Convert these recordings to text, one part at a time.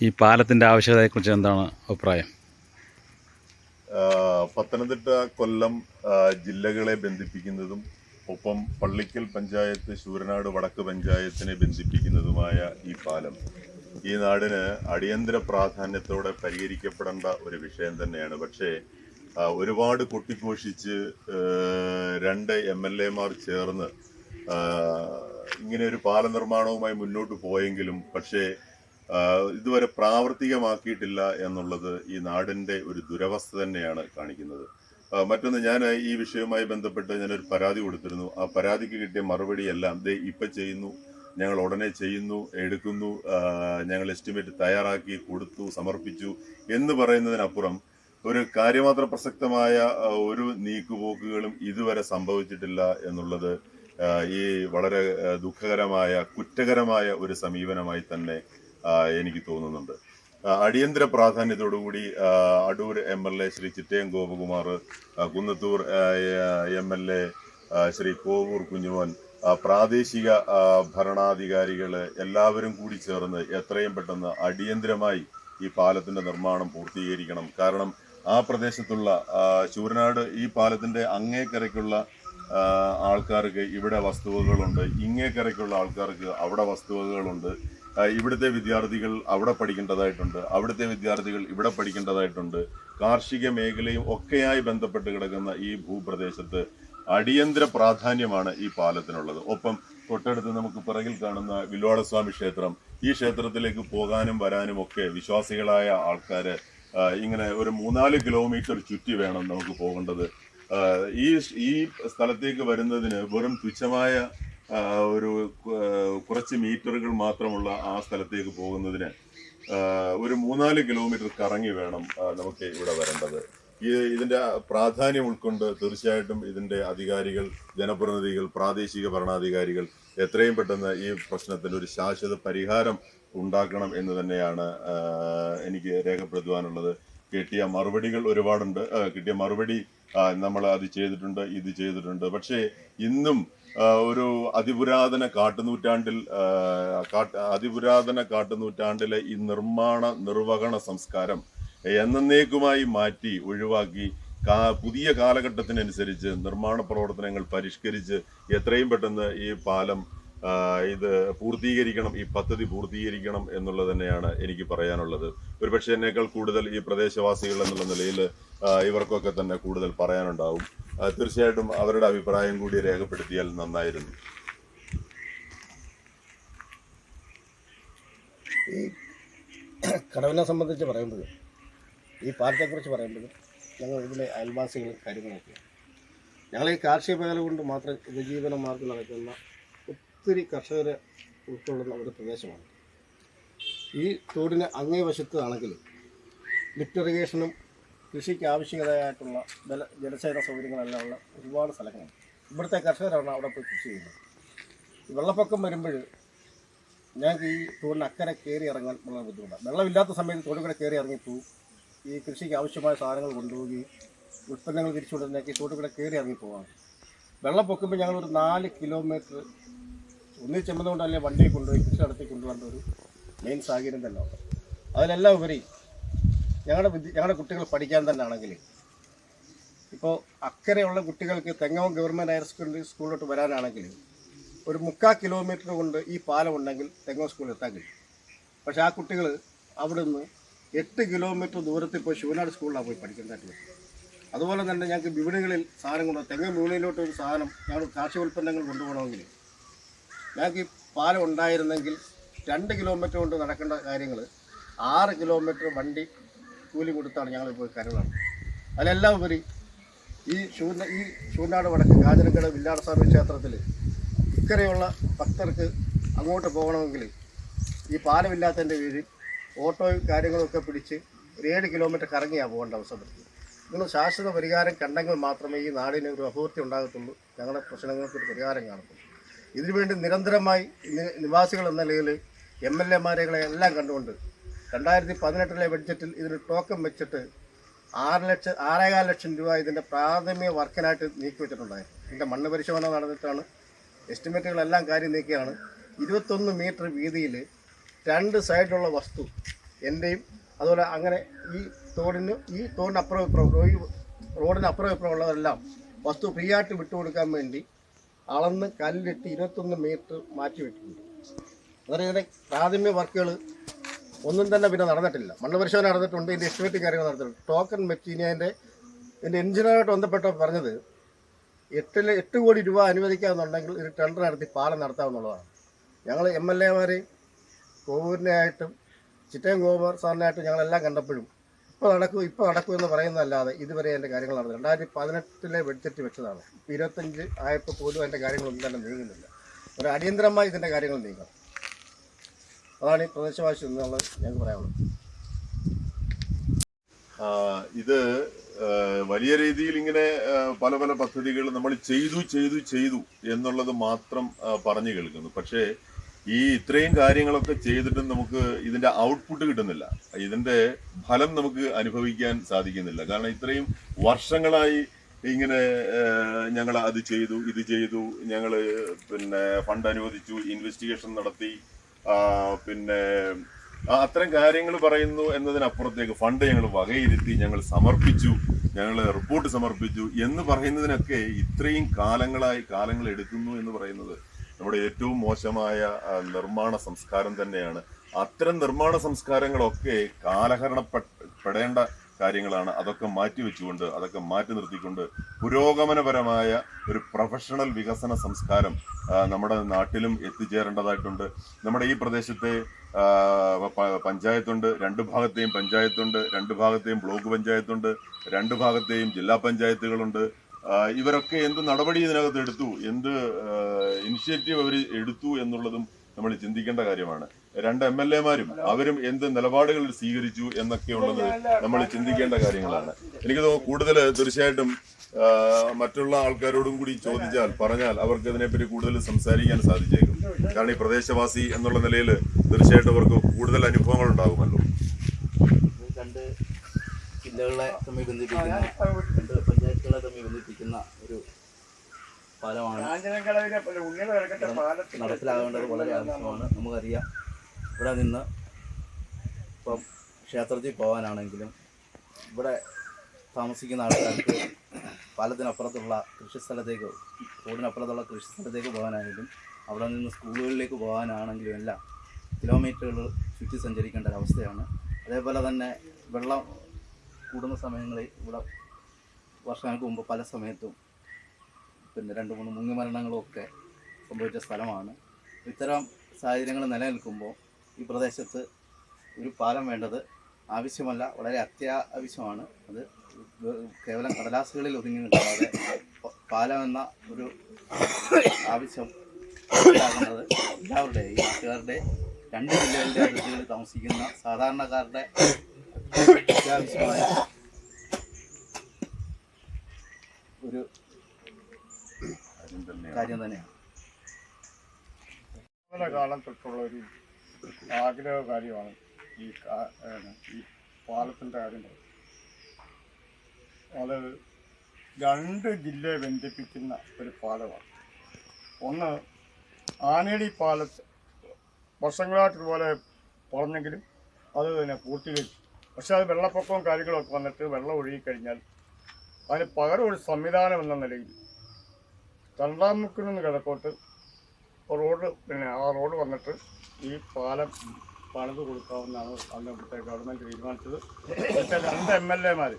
ഈ പാലത്തിന്റെ ആവശ്യകതയെക്കുറിച്ച് എന്താണ് അഭിപ്രായം? പത്തനംതിട്ട കൊല്ലം ജില്ലകളെ ബന്ധിപ്പിക്കുന്നതും ഒപ്പം പള്ളിക്കൽ പഞ്ചായത്ത് ശൂരനാട് വടക്ക് പഞ്ചായത്തിനെ ബന്ധിപ്പിക്കുന്നതുമായ ഈ പാലം ഈ നാടിന് അടിയന്തര പ്രാധാന്യത്തോടെ പരിഹരിക്കപ്പെടേണ്ട ഒരു വിഷയം തന്നെയാണ്. പക്ഷേ ഒരുപാട് കൊട്ടിഘോഷിച്ച് രണ്ട് എം എൽ എമാർ ചേർന്ന് ഇങ്ങനെ ഒരു പാല നിർമ്മാണവുമായി മുന്നോട്ട് പോയെങ്കിലും പക്ഷേ ഇതുവരെ പ്രാവർത്തികമാക്കിയിട്ടില്ല എന്നുള്ളത് ഈ നാടിന്റെ ഒരു ദുരവസ്ഥ തന്നെയാണ് കാണിക്കുന്നത്. മറ്റൊന്ന് ഞാൻ ഈ വിഷയവുമായി ബന്ധപ്പെട്ട് ഞാനൊരു പരാതി കൊടുത്തിരുന്നു. ആ പരാതിക്ക് കിട്ടിയ മറുപടി എല്ലാം ദേ ഇപ്പം ചെയ്യുന്നു ഞങ്ങൾ ഉടനെ ചെയ്യുന്നു എടുക്കുന്നു ഞങ്ങൾ എസ്റ്റിമേറ്റ് തയ്യാറാക്കി കൊടുത്തു സമർപ്പിച്ചു എന്ന് പറയുന്നതിനപ്പുറം ഒരു കാര്യമാത്ര പ്രസക്തമായ ഒരു നീക്കുപോക്കുകളും ഇതുവരെ സംഭവിച്ചിട്ടില്ല എന്നുള്ളത് ഈ വളരെ ദുഃഖകരമായ കുറ്റകരമായ ഒരു സമീപനമായി തന്നെ എനിക്ക് തോന്നുന്നുണ്ട്. അടിയന്തര പ്രാധാന്യത്തോടുകൂടി Adoor M L A Shri Chittayam Gopakumar Kunnathur M L A Shri Kovoor Kunjumon പ്രാദേശിക ഭരണാധികാരികൾ എല്ലാവരും കൂടി ചേർന്ന് എത്രയും പെട്ടെന്ന് അടിയന്തരമായി ഈ പാലത്തിന്റെ നിർമ്മാണം പൂർത്തീകരിക്കണം. കാരണം ആ പ്രദേശത്തുള്ള ശൂരനാട് ഈ പാലത്തിന്റെ അങ്ങേക്കരയ്ക്കുള്ള ആൾക്കാർക്ക് ഇവിടെ വസ്തുവകകളുണ്ട്. ഇങ്ങേക്കരയ്ക്കുള്ള ആൾക്കാർക്ക് അവിടെ വസ്തുവകകളുണ്ട്. ഇവിടുത്തെ വിദ്യാർത്ഥികൾ അവിടെ പഠിക്കേണ്ടതായിട്ടുണ്ട് അവിടുത്തെ വിദ്യാർത്ഥികൾ ഇവിടെ പഠിക്കേണ്ടതായിട്ടുണ്ട്. കാർഷിക മേഖലയും ഒക്കെയായി ബന്ധപ്പെട്ട് കിടക്കുന്ന ഈ ഭൂപ്രദേശത്ത് അടിയന്തര പ്രാധാന്യമാണ് ഈ പാലത്തിനുള്ളത്. ഒപ്പം തൊട്ടടുത്ത് നമുക്ക് പിറകിൽ കാണുന്ന വില്വാളസ്വാമി ക്ഷേത്രം ഈ ക്ഷേത്രത്തിലേക്ക് പോകാനും വരാനും ഒക്കെ വിശ്വാസികളായ ആൾക്കാര് ഇങ്ങനെ ഒരു മൂന്നാൽ കിലോമീറ്റർ ചുറ്റി വേണം നമുക്ക് പോകേണ്ടത്. ഈ ഈ സ്ഥലത്തേക്ക് വരുന്നതിന് വെറും തുച്ഛമായ ഒരു കുറച്ച് മീറ്ററുകൾ മാത്രമുള്ള ആ സ്ഥലത്തേക്ക് പോകുന്നതിന് ഒരു മൂന്നാൽ കിലോമീറ്റർ കറങ്ങി വേണം നമുക്ക് ഇവിടെ വരേണ്ടത്. ഈ ഇതിന്റെ പ്രാധാന്യം ഉൾക്കൊണ്ട് തീർച്ചയായിട്ടും ഇതിന്റെ അധികാരികൾ ജനപ്രതിനിധികൾ പ്രാദേശിക ഭരണാധികാരികൾ എത്രയും പെട്ടെന്ന് ഈ പ്രശ്നത്തിന് ഒരു ശാശ്വത പരിഹാരം ഉണ്ടാക്കണം എന്ന് തന്നെയാണ് എനിക്ക് രേഖപ്പെടുത്തുവാനുള്ളത്. കിട്ടിയ മറുപടികൾ ഒരുപാടുണ്ട്. കിട്ടിയ മറുപടി നമ്മൾ അത് ചെയ്തിട്ടുണ്ട് ഇത് ചെയ്തിട്ടുണ്ട്. പക്ഷേ ഇന്നും ഒരു അതിപുരാതന കാട്ടുനൂറ്റാണ്ടിൽ അതിപുരാതന കാട്ടുനൂറ്റാണ്ടിലെ ഈ നിർമ്മാണ നിർവഹണ സംസ്കാരം എന്നേക്കുമായി മാറ്റി ഒഴിവാക്കി പുതിയ കാലഘട്ടത്തിനനുസരിച്ച് നിർമ്മാണ പ്രവർത്തനങ്ങൾ പരിഷ്കരിച്ച് എത്രയും പെട്ടെന്ന് ഈ പാലം ഇത് പൂർത്തീകരിക്കണം ഈ പദ്ധതി പൂർത്തീകരിക്കണം എന്നുള്ളത് തന്നെയാണ് എനിക്ക് പറയാനുള്ളത്. ഒരുപക്ഷെ എന്നേക്കാൾ കൂടുതൽ ഈ പ്രദേശവാസികൾ എന്നുള്ള നിലയിൽ ഇവർക്കൊക്കെ തന്നെ കൂടുതൽ പറയാനുണ്ടാവും. തീർച്ചയായിട്ടും അവരുടെ അഭിപ്രായം കൂടി രേഖപ്പെടുത്തിയാൽ നന്നായിരുന്നു. ഈ കടവിനെ സംബന്ധിച്ച് പറയുമ്പോൾ ഈ പാലത്തെക്കുറിച്ച് പറയുമ്പോൾ ഞങ്ങൾ ഇതിലെ അയൽവാസികൾ കാര്യങ്ങളൊക്കെയാണ്. ഞങ്ങൾ ഈ കാർഷിക മേഖല കൊണ്ട് മാത്രം ഉപജീവന മാർഗം നടക്കുന്ന ഒത്തിരി കർഷകരെ ഉൾക്കൊള്ളുന്ന ഒരു പ്രദേശമാണ്. ഈ തോടിന് അങ്ങേ വശത്താണെങ്കിൽ ലിഫ്റ്റ് ഇറിഗേഷനും കൃഷിക്ക് ആവശ്യകതയായിട്ടുള്ള ജല ജലസേചന സൗകര്യങ്ങളെല്ലാം ഉള്ള ഒരുപാട് സ്ഥലങ്ങളുണ്ട്. ഇവിടുത്തെ കർഷകരാണ് അവിടെ പോയി കൃഷി ചെയ്യുന്നത്. ഈ വെള്ളപ്പൊക്കം വരുമ്പോൾ ഞങ്ങൾക്ക് ഈ തോടിന് അക്കരെ കയറി ഇറങ്ങാൻ വളരെ ബുദ്ധിമുട്ടാണ്. വെള്ളമില്ലാത്ത സമയത്ത് തോടിൽ കൂടെ ഇറങ്ങി ഇറങ്ങിപ്പോവും ഈ കൃഷിക്ക് ആവശ്യമായ സാധനങ്ങൾ കൊണ്ടുപോവുകയും ഉൽപ്പന്നങ്ങൾ തിരിച്ചുകൊണ്ടിരുന്നേക്ക് ഈ തോട്ടിൽ കയറി ഇറങ്ങിപ്പോവാണ് വെള്ളം പൊക്കുമ്പോൾ ഒരു നാല് കിലോമീറ്റർ ഒന്നിൽ ചെമ്മുന്നതുകൊണ്ട് അല്ലെങ്കിൽ വണ്ടിയിൽ കൊണ്ടുപോയി കൃഷി നടത്തി കൊണ്ടുപോകേണ്ട ഒരു മെയിൻ സാഹചര്യം തന്നെ ഉണ്ട് അതിലെല്ലാം ഉപരി ഞങ്ങളുടെ ഞങ്ങളുടെ കുട്ടികൾ പഠിക്കാൻ തന്നെ ആണെങ്കിൽ ഇപ്പോൾ അക്കരെയുള്ള കുട്ടികൾക്ക് തെങ്ങവും ഗവൺമെന്റ് ഹയർ സെക്കൻഡറി സ്കൂളിലോട്ട് വരാനാണെങ്കിൽ ഒരു മുക്കാൽ കിലോമീറ്റർ കൊണ്ട് ഈ പാലം ഉണ്ടെങ്കിൽ തെങ്ങോ സ്കൂളിൽ എത്താൻ കഴിയും. പക്ഷേ ആ കുട്ടികൾ അവിടെ നിന്ന് എട്ട് കിലോമീറ്റർ ദൂരത്തിൽ പോയി ശിവനാട് സ്കൂളിലാണ് പോയി പഠിക്കേണ്ടതായിട്ട് വരും അതുപോലെ തന്നെ ഞങ്ങൾക്ക് വിപണികളിൽ സാധനം കൊണ്ടുപോകും തെങ്ങ് വിപണിയിലോട്ട് ഒരു സാധനം ഞങ്ങൾ കാർഷിക ഉൽപ്പന്നങ്ങൾ കൊണ്ടുപോകണമെങ്കിൽ ഞങ്ങൾക്ക് ഈ പാലം ഉണ്ടായിരുന്നെങ്കിൽ രണ്ട് കിലോമീറ്റർ കൊണ്ട് നടക്കേണ്ട കാര്യങ്ങൾ ആറ് കിലോമീറ്റർ വണ്ടി കൂലി കൊടുത്താണ് ഞങ്ങൾ പോയി കരുതാണ് അതിലെല്ലാം ഉപരി ഈ ശൂന്യ ഈ ശൂന്യാട് വടക്ക് കാഞ്ഞിരക്കട വില്ലാടസ്വാമി ക്ഷേത്രത്തിൽ ഇക്കരെയുള്ള ഭക്തർക്ക് അങ്ങോട്ട് പോകണമെങ്കിൽ ഈ പാലമില്ലാത്തതിന്റെ പേരിൽ ഓട്ടോയും കാര്യങ്ങളൊക്കെ പിടിച്ച് ഒരു ഏഴ് കിലോമീറ്റർ കറങ്ങിയാണ് പോകേണ്ട പറ്റുന്നത് ഇതിന് ശാശ്വത പരിഹാരം കണ്ടെങ്കിൽ മാത്രമേ ഈ നാടിന് ഒരു അഭിവൃദ്ധി ഉണ്ടാകത്തുള്ളൂ. ഞങ്ങളുടെ പ്രശ്നങ്ങൾക്ക് ഒരു പരിഹാരം കാണത്തുള്ളൂ. ഇതിനുവേണ്ടി നിരന്തരമായി നിവാസികൾ എന്ന നിലയിൽ എം എൽ എമാരെകളെ എല്ലാം കണ്ടുകൊണ്ട് രണ്ടായിരത്തി പതിനെട്ടിലെ ബഡ്ജറ്റിൽ ഇതിന് ടോക്കൺ വെച്ചിട്ട് ആറ് ലക്ഷം ആറേകാൽ ലക്ഷം രൂപ ഇതിന്റെ പ്രാഥമിക വർക്കിനായിട്ട് നീക്കി വെച്ചിട്ടുണ്ടായിരുന്നു ഇതിന്റെ മണ്ണ് പരിശോധന നടന്നിട്ടാണ്. എസ്റ്റിമേറ്റുകളെല്ലാം കാര്യം നീക്കിയാണ്. ഇരുപത്തൊന്ന് മീറ്റർ വീതിയിൽ രണ്ട് സൈഡിലുള്ള വസ്തു എന്റെയും അതുപോലെ അങ്ങനെ ഈ തോടിന് ഈ തോടിന് അപ്പുറം ഇപ്പുറം റോഡിന് അപ്പുറം ഇപ്പുറം ഉള്ളതെല്ലാം വസ്തു ഫ്രീ ആയിട്ട് വിട്ടുകൊടുക്കാൻ വേണ്ടി അളന്ന് കല്ലിട്ട് ഇരുപത്തൊന്ന് മീറ്റർ മാറ്റി വെച്ചിട്ടുണ്ട് അന്നേരം ഇതിന്റെ പ്രാഥമിക വർക്കുകൾ ഒന്നും തന്നെ പിന്നെ നടന്നിട്ടില്ല. മണ്ണ് പരിശോധന നടന്നിട്ടുണ്ട് ഇതിന്റെ എസ്റ്റിമേറ്റ് കാര്യങ്ങൾ നടന്നിട്ടുണ്ട്. ടോക്കൺ മെറ്റീനിയന്റെ എന്റെ എഞ്ചിനീയറായിട്ട് ബന്ധപ്പെട്ട പറഞ്ഞത് എട്ടിൽ എട്ട് കോടി രൂപ അനുവദിക്കാമെന്നുണ്ടെങ്കിൽ ഒരു ടെൻഡർ നടത്തി പാലം നടത്താമെന്നുള്ളതാണ് ഞങ്ങൾ എം എൽ എമാരെയും കോവൂരിനെ ആയിട്ടും ചിറ്റയം ഗോപർ സാറിനായിട്ടും ഞങ്ങളെല്ലാം കണ്ടപ്പോഴും ഇപ്പോൾ നടക്കും ഇപ്പോൾ നടക്കും എന്ന് പറയുന്നതല്ലാതെ ഇതുവരെ എന്റെ കാര്യങ്ങൾ നടന്നു രണ്ടായിരത്തി പതിനെട്ടിലെ ബഡ്ജറ്റ് വെച്ചതാണ്. ഇരുപത്തഞ്ച് ആയപ്പോൾ പോലും എന്റെ കാര്യങ്ങളൊന്നും തന്നെ നീങ്ങുന്നില്ല. ഒരു അടിയന്തരമായി ഇതിന്റെ കാര്യങ്ങൾ നീങ്ങണം. അതാണ് ഈ പ്രദേശവാസി എന്നുള്ളത് ഞങ്ങൾക്ക് പറയാനുള്ളത്. ഇത് വലിയ രീതിയിൽ ഇങ്ങനെ പല പല പദ്ധതികൾ നമ്മൾ ചെയ്തു ചെയ്തു ചെയ്തു എന്നുള്ളത് മാത്രം പറഞ്ഞു കേൾക്കുന്നു. പക്ഷേ ഈ ഇത്രയും കാര്യങ്ങളൊക്കെ ചെയ്തിട്ടും നമുക്ക് ഇതിന്റെ ഔട്ട്പുട്ട് കിട്ടുന്നില്ല. ഇതിന്റെ ഫലം നമുക്ക് അനുഭവിക്കാൻ സാധിക്കുന്നില്ല. കാരണം ഇത്രയും വർഷങ്ങളായി ഇങ്ങനെ ഞങ്ങൾ അത് ചെയ്തു ഇത് ചെയ്തു ഞങ്ങൾ പിന്നെ ഫണ്ട് അനുവദിച്ചു ഇൻവെസ്റ്റിഗേഷൻ നടത്തി പിന്നെ അത്തരം കാര്യങ്ങൾ പറയുന്നു എന്നതിനപ്പുറത്തേക്ക് ഫണ്ട് ഞങ്ങൾ വകയിരുത്തി ഞങ്ങൾ സമർപ്പിച്ചു ഞങ്ങൾ റിപ്പോർട്ട് സമർപ്പിച്ചു എന്ന് പറയുന്നതിനൊക്കെ ഇത്രയും കാലങ്ങളായി കാലങ്ങൾ എടുക്കുന്നു എന്ന് പറയുന്നത് നമ്മുടെ ഏറ്റവും മോശമായ നിർമ്മാണ സംസ്കാരം തന്നെയാണ്. അത്തരം നിർമ്മാണ സംസ്കാരങ്ങളൊക്കെ കാലഹരണപ്പെടേണ്ട കാര്യങ്ങളാണ് അതൊക്കെ മാറ്റിവെച്ചുകൊണ്ട് അതൊക്കെ മാറ്റി നിർത്തിക്കൊണ്ട് പുരോഗമനപരമായ ഒരു പ്രൊഫഷണൽ വികസന സംസ്കാരം നമ്മുടെ നാട്ടിലും എത്തിച്ചേരേണ്ടതായിട്ടുണ്ട്. നമ്മുടെ ഈ പ്രദേശത്തെ പഞ്ചായത്തുണ്ട് രണ്ട് ഭാഗത്തെയും പഞ്ചായത്തുണ്ട് രണ്ട് ഭാഗത്തെയും ബ്ലോക്ക് പഞ്ചായത്തുണ്ട് രണ്ട് ഭാഗത്തെയും ജില്ലാ പഞ്ചായത്തുകളുണ്ട്. ഇവരൊക്കെ എന്ത് നടപടി ഇതിനകത്ത് എടുത്തു എന്ത് ഇനിഷ്യേറ്റീവ് അവർ എടുത്തു എന്നുള്ളതും നമ്മൾ ചിന്തിക്കേണ്ട കാര്യമാണ്. രണ്ട് എം എൽ എമാരും അവരും എന്ത് നിലപാടുകൾ സ്വീകരിച്ചു എന്നൊക്കെയുള്ളത് നമ്മൾ ചിന്തിക്കേണ്ട കാര്യങ്ങളാണ്. എനിക്ക് തോന്നുന്നു കൂടുതൽ തീർച്ചയായിട്ടും മറ്റുള്ള ആൾക്കാരോടും കൂടി ചോദിച്ചാൽ പറഞ്ഞാൽ അവർക്ക് ഇതിനെപ്പറ്റി കൂടുതൽ സംസാരിക്കാൻ സാധിച്ചേക്കും. കാരണം ഈ പ്രദേശവാസി എന്നുള്ള നിലയിൽ തീർച്ചയായിട്ടും അവർക്ക് കൂടുതൽ അനുഭവങ്ങൾ ഉണ്ടാകുമല്ലോ. ജില്ലകളെ തമ്മിൽ ബന്ധിപ്പിക്കുന്ന പഞ്ചായത്തുകളെ തമ്മിൽ ബന്ധിപ്പിക്കുന്ന പാലമാണ് നടപ്പിലാകേണ്ടത് വളരെ ആവശ്യമാണ്. നമുക്കറിയാം. ഇവിടെ നിന്ന് ഇപ്പം ക്ഷേത്രത്തിൽ പോകാനാണെങ്കിലും ഇവിടെ താമസിക്കുന്ന ആൾക്കാർക്ക് പാലത്തിനപ്പുറത്തുള്ള കൃഷിസ്ഥലത്തേക്ക് റോഡിനപ്പുറത്തുള്ള കൃഷിസ്ഥലത്തേക്ക് പോകാനാണെങ്കിലും അവിടെ നിന്ന് സ്കൂളുകളിലേക്ക് പോകാനാണെങ്കിലും എല്ലാം കിലോമീറ്ററുകൾ ചുറ്റി സഞ്ചരിക്കേണ്ട ഒരവസ്ഥയാണ് അതേപോലെ തന്നെ വെള്ളം കൂടുന്ന സമയങ്ങളിൽ ഇവിടെ വർഷങ്ങൾക്ക് മുമ്പ് പല സമയത്തും പിന്നെ രണ്ട് മൂന്ന് മുങ്ങി ഒക്കെ സംഭവിച്ച സ്ഥലമാണ്. ഇത്തരം സാഹചര്യങ്ങൾ നിലനിൽക്കുമ്പോൾ ഈ പ്രദേശത്ത് ഒരു പാലം വേണ്ടത് ആവശ്യമല്ല വളരെ അത്യാവശ്യമാണ്. അത് കേവലം കടലാസുകളിൽ ഒതുങ്ങി നിൽക്കാതെ പാലം എന്ന ഒരു ആവശ്യം ഉണ്ടാകുന്നത് എല്ലാവരുടെയും നാട്ടുകാരുടെ രണ്ട് ജില്ലകളുടെ അതിർത്തികളിൽ താമസിക്കുന്ന സാധാരണക്കാരുടെ അത്യാവശ്യമായ ഒരു കാര്യം തന്നെയാണ്. വളരെ കാലം തൊട്ടുള്ള ഒരു ആഗ്രഹ കാര്യമാണ് ഈ ഈ പാലത്തിന്റെ കാര്യം അത് രണ്ട് ജില്ലയെ ബന്ധിപ്പിക്കുന്ന ഒരു പാലമാണ്. ഒന്ന് ആനേടി പാലത്ത് വർഷങ്ങളായിട്ട് ഇതുപോലെ പറഞ്ഞെങ്കിലും അത് തന്നെ പൂർത്തീകരിച്ചു. പക്ഷെ അത് വെള്ളപ്പൊക്കവും കാര്യങ്ങളൊക്കെ വന്നിട്ട് വെള്ളം ഒഴുകിക്കഴിഞ്ഞാൽ അതിന് പകരം ഒരു സംവിധാനം എന്ന നിലയിൽ രണ്ടാം മുക്കിൽ നിന്ന് കിഴക്കോട്ട് റോഡ് പിന്നെ ആ റോഡ് വന്നിട്ട് ഈ പാലം പണിത് കൊടുക്കാവുന്നതാണ് അന്ന് ഇവിടുത്തെ ഗവൺമെന്റ് തീരുമാനിച്ചത്. രണ്ട് എം എൽ എമാർ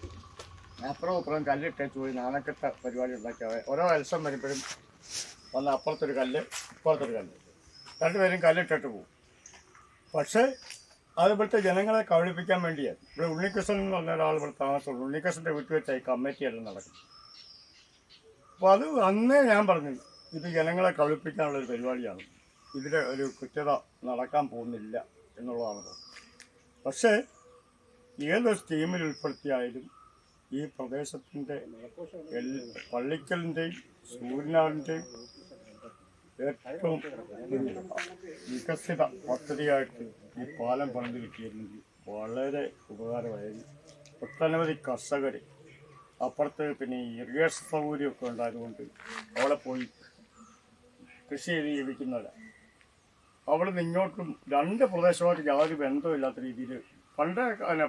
അപ്പുറം അപ്പുറം കല്ലിട്ടേച്ച് പോയി നാണക്കെട്ട പരിപാടി ഉണ്ടാക്കിയ ഓരോ എലക്ഷൻ വരുമ്പോഴും വന്ന് അപ്പുറത്തൊരു കല്ല് ഇപ്പുറത്തൊരു കല്ല്. രണ്ടുപേരും കല്ലിട്ടിട്ട് പോകും പക്ഷേ അത് ഇവിടുത്തെ ജനങ്ങളെ കബളിപ്പിക്കാൻ വേണ്ടിയാണ് ഇവിടെ ഉണ്ണികൃഷ്ണൻ എന്ന് പറഞ്ഞ ഒരാൾ ഇവിടെ താമസമുള്ളൂ ഉണ്ണികൃഷ്ണന്റെ വീട്ടിൽ വെച്ചാൽ ഈ കമ്മിറ്റി എല്ലാം നടക്കും. അപ്പോൾ അത് അന്നേ ഞാൻ പറഞ്ഞു ഇത് ജനങ്ങളെ കളിപ്പിക്കാനുള്ളൊരു പരിപാടിയാണ്. ഇതിൽ ഒരു കൃത്യത നടക്കാൻ പോകുന്നില്ല എന്നുള്ളതാണ്. പക്ഷേ ഏതൊരു സ്കീമിൽ ഉൾപ്പെടുത്തിയായാലും ഈ പ്രദേശത്തിന്റെ പള്ളിക്കലിന്റെയും സൂര്യനാടിന്റെയും ഏറ്റവും വികസിത പദ്ധതിയായിട്ട് ഈ പാലം പണിത് കിട്ടിയിരുന്നെങ്കിൽ വളരെ ഉപകാരമായിരുന്നു. ഒട്ടനവധി കർഷകർ അപ്പുറത്ത് പിന്നെ ഇറിഗേഷൻ സൗകര്യമൊക്കെ ഉണ്ടായതുകൊണ്ട് അവളെ പോയി കൃഷി ചെയ്ത് ജീവിക്കുന്നവരാണ് അവിടെ നിന്ന് ഇങ്ങോട്ടും രണ്ട് പ്രദേശമായിട്ട് യാതൊരു ബന്ധമില്ലാത്ത രീതിയിൽ പണ്ട്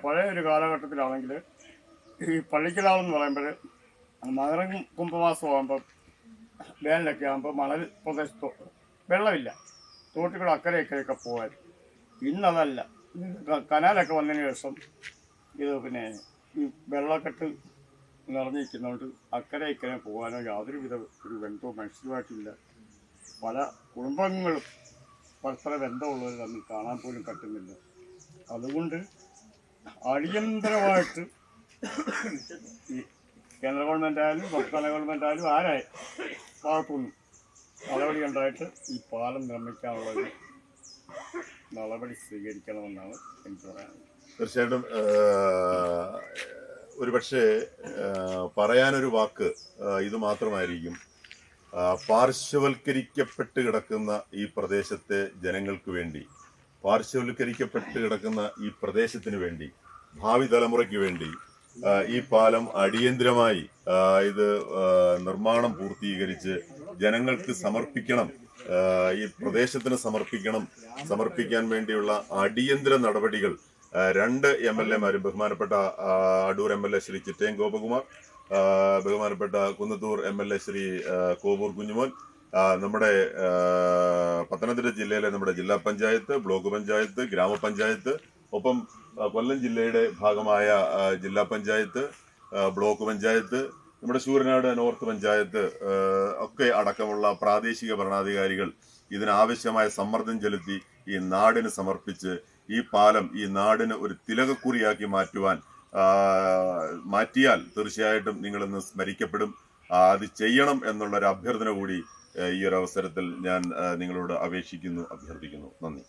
പഴയ ഒരു കാലഘട്ടത്തിലാണെങ്കിൽ ഈ പള്ളിക്കലാവെന്ന് പറയുമ്പോൾ മകരം കുംഭമാസം ആകുമ്പോൾ വേനലൊക്കെ ആകുമ്പോൾ മണൽ പ്രദേശത്തോ വെള്ളമില്ല. തോട്ടുകൾ അക്കരെ പോകാൻ ഇന്നതല്ല. കനാലൊക്കെ വന്നതിന് ശേഷം ഇത് പിന്നെ ഈ വെള്ളക്കെട്ട് നിറഞ്ഞിരിക്കുന്നതുകൊണ്ട് അക്കരെ ഇക്കരെ പോകാനോ യാതൊരുവിധ ഒരു ബന്ധവും മനുഷ്യരുമായിട്ടില്ല. പല കുടുംബങ്ങളും പരസ്പര ബന്ധമുള്ളവർ തമ്മിൽ കാണാൻ പോലും പറ്റുന്നില്ല. അതുകൊണ്ട് അടിയന്തരമായിട്ട് ഈ കേന്ദ്ര ഗവൺമെന്റ് ആയാലും സംസ്ഥാന ഗവൺമെന്റ് ആയാലും ആരായി ഭാഗത്തുനിന്നും നടപടി ഉണ്ടായിട്ട് ഈ പാലം നിർമ്മിക്കാനുള്ള ഒരു നടപടി സ്വീകരിക്കണമെന്നാണ് എനിക്ക് പറയാനുള്ളത്. തീർച്ചയായിട്ടും ഒരു പക്ഷേ പറയാനൊരു വാക്ക് ഇത് മാത്രമായിരിക്കും. പാർശ്വവൽക്കരിക്കപ്പെട്ട് കിടക്കുന്ന ഈ പ്രദേശത്തെ ജനങ്ങൾക്ക് വേണ്ടി പാർശ്വവൽക്കരിക്കപ്പെട്ട് കിടക്കുന്ന ഈ പ്രദേശത്തിന് വേണ്ടി ഭാവി തലമുറയ്ക്ക് വേണ്ടി ഈ പാലം അടിയന്തിരമായി ഇത് നിർമ്മാണം പൂർത്തീകരിച്ച് ജനങ്ങൾക്ക് സമർപ്പിക്കണം ഈ പ്രദേശത്തിന് സമർപ്പിക്കണം സമർപ്പിക്കാൻ വേണ്ടിയുള്ള അടിയന്തര നടപടികൾ രണ്ട് എം എൽ എമാരും ബഹുമാനപ്പെട്ട Adoor M L A Shri Chittayam Gopakumar ബഹുമാനപ്പെട്ട Kunnathur M L A Shri Kovoor Kunjumon നമ്മുടെ പത്തനംതിട്ട ജില്ലയിലെ നമ്മുടെ ജില്ലാ പഞ്ചായത്ത് ബ്ലോക്ക് പഞ്ചായത്ത് ഗ്രാമപഞ്ചായത്ത് ഒപ്പം കൊല്ലം ജില്ലയുടെ ഭാഗമായ ജില്ലാ പഞ്ചായത്ത് ബ്ലോക്ക് പഞ്ചായത്ത് നമ്മുടെ ശൂരനാട് നോർത്ത് പഞ്ചായത്ത് ഒക്കെ അടക്കമുള്ള പ്രാദേശിക ഭരണാധികാരികൾ ഇതിനാവശ്യമായ സമ്മർദ്ദം ചെലുത്തി ഈ നാടിന് സമർപ്പിച്ച് ഈ പാലം ഈ നാടിന് ഒരു തിലകക്കുറിയാക്കി മാറ്റുവാൻ മാറ്റിയാൽ തീർച്ചയായിട്ടും നിങ്ങളിന്ന് സ്മരിക്കപ്പെടും. അത് ചെയ്യണം എന്നുള്ളൊരു അഭ്യർത്ഥന കൂടി ഈ ഒരു അവസരത്തിൽ ഞാൻ നിങ്ങളോട് അപേക്ഷിക്കുന്നു അഭ്യർത്ഥിക്കുന്നു. നന്ദി.